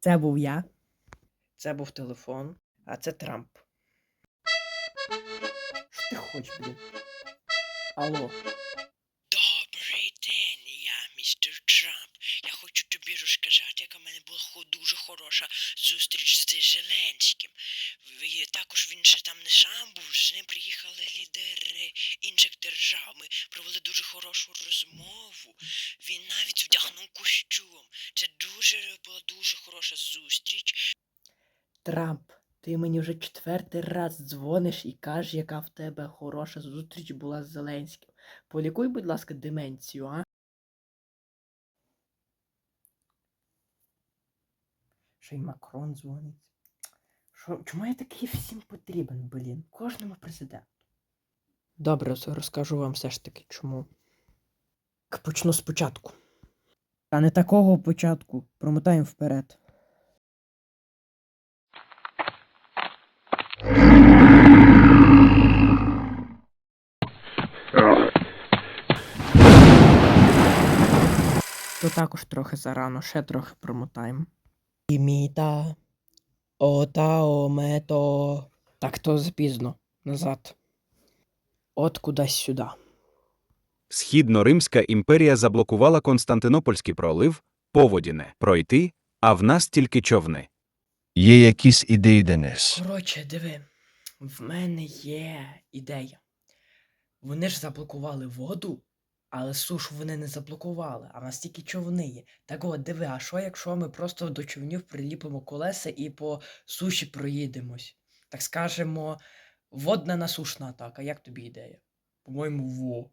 Це був я. Це був телефон, а це Трамп. Що ти хочеш, блін? Алло. Добрий день, я містер Трамп. Я хочу тобі розказати, яка в мене була дуже хороша зустріч з Зеленським. Також він ще там не сам був, з ним приїхали лідери інших держав. Ми провели дуже хорошу розмову. Він навіть вдягнув костюм. Це дуже була дуже хороша зустріч. Трамп, ти мені вже четвертий раз дзвониш і кажеш, яка в тебе хороша зустріч була з Зеленським. Полікуй, будь ласка, деменцію, а? Ще й Макрон дзвонить. Що, чому я такий всім потрібен, блін? Кожному президенту. Добре, розкажу вам все ж таки чому. Почну спочатку. Та не такого початку. Промотаємо вперед. То також трохи зарано, ще трохи промотаємо. Іміта. Ота омето. Так то запізно. Назад. От кудись сюди. Східно-Римська імперія заблокувала Константинопольський пролив, поводіне пройти, а в нас тільки човни. Є якісь ідеї, Денис? Коротше, диви, в мене є ідея. Вони ж заблокували воду, але сушу вони не заблокували, а в нас тільки човни є. Так от, диви, а що якщо ми просто до човнів приліпимо колеса і по суші проїдемось? Так скажемо, водна насушна атака. Як тобі ідея? По-моєму, во.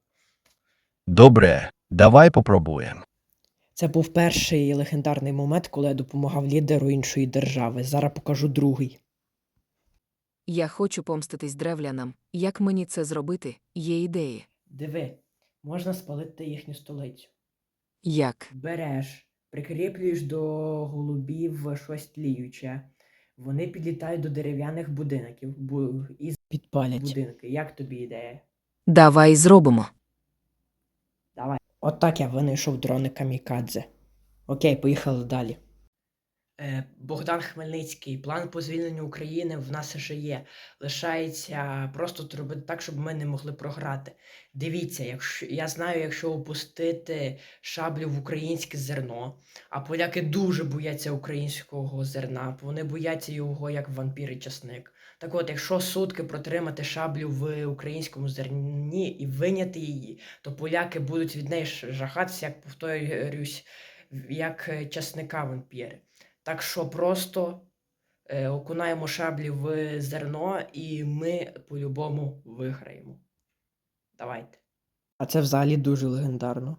Добре, давай попробуємо. Це був перший легендарний момент, коли я допомагав лідеру іншої держави. Зараз покажу другий. Я хочу помститись древлянам. Як мені це зробити? Є ідеї. Диви, можна спалити їхню столицю. Як? Береш, прикріплюєш до голубів щось тліюче. Вони підлітають до дерев'яних будинків бу- і підпалять будинки. Як тобі ідея? Давай зробимо. Давай. От я винайшов дрони камікадзе. Окей, поїхали далі. Е, Богдан Хмельницький, план по звільненню України в нас вже є. Лишається просто зробити так, щоб ми не могли програти. Дивіться, якщо я знаю, якщо опустити шаблю в українське зерно, а поляки дуже бояться українського зерна, вони бояться його як вампір і часник. Так от, якщо сутки протримати шаблю в українському зерні і виняти її, то поляки будуть від неї жахатися, як повторюсь, як часника вампіри. Так що просто е, окунаємо шаблі в зерно, і ми по-любому виграємо. Давайте. А це взагалі дуже легендарно.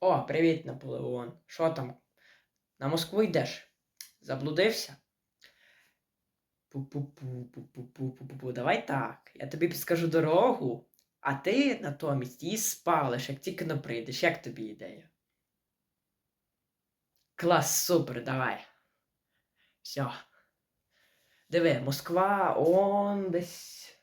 О, привіт, Наполеон. Що там? На Москву йдеш? Заблудився? Пу-пу-пу-пу-пу-пу-пу-пу. Давай так. Я тобі підскажу дорогу, а ти натомість її спалиш, як тільки не прийдеш. Як тобі ідея? Клас, супер, давай. Все. Диви, Москва, он десь.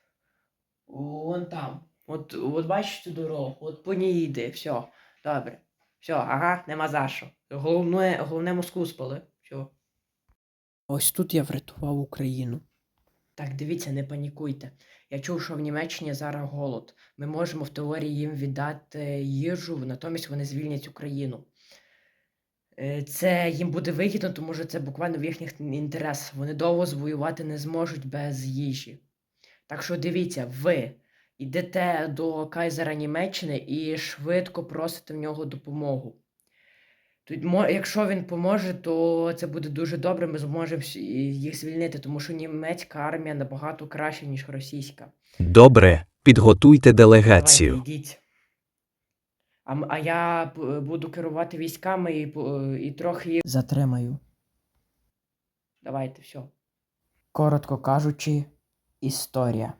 Вон там. От, от бачиш цю дорогу, от по ній йди, все. Добре. Все, ага, нема за що. Головне, головне Москву спали. Все. Ось тут я врятував Україну. Так, дивіться, не панікуйте. Я чув, що в Німеччині зараз голод. Ми можемо в теорії їм віддати їжу, натомість вони звільнять Україну. Е, Це їм буде вигідно, тому що це буквально в їхніх інтересах. Вони довго звоювати не зможуть без їжі. Так що дивіться, ви йдете до Кайзера Німеччини і швидко просите в нього допомогу. Тут, якщо він поможе, то це буде дуже добре, ми зможемо їх звільнити, тому що німецька армія набагато краща, ніж російська. Добре, підготуйте делегацію. Давайте, йдіть. А, а я буду керувати військами і, і трохи їх затримаю. Давайте, все. Коротко кажучи, історія.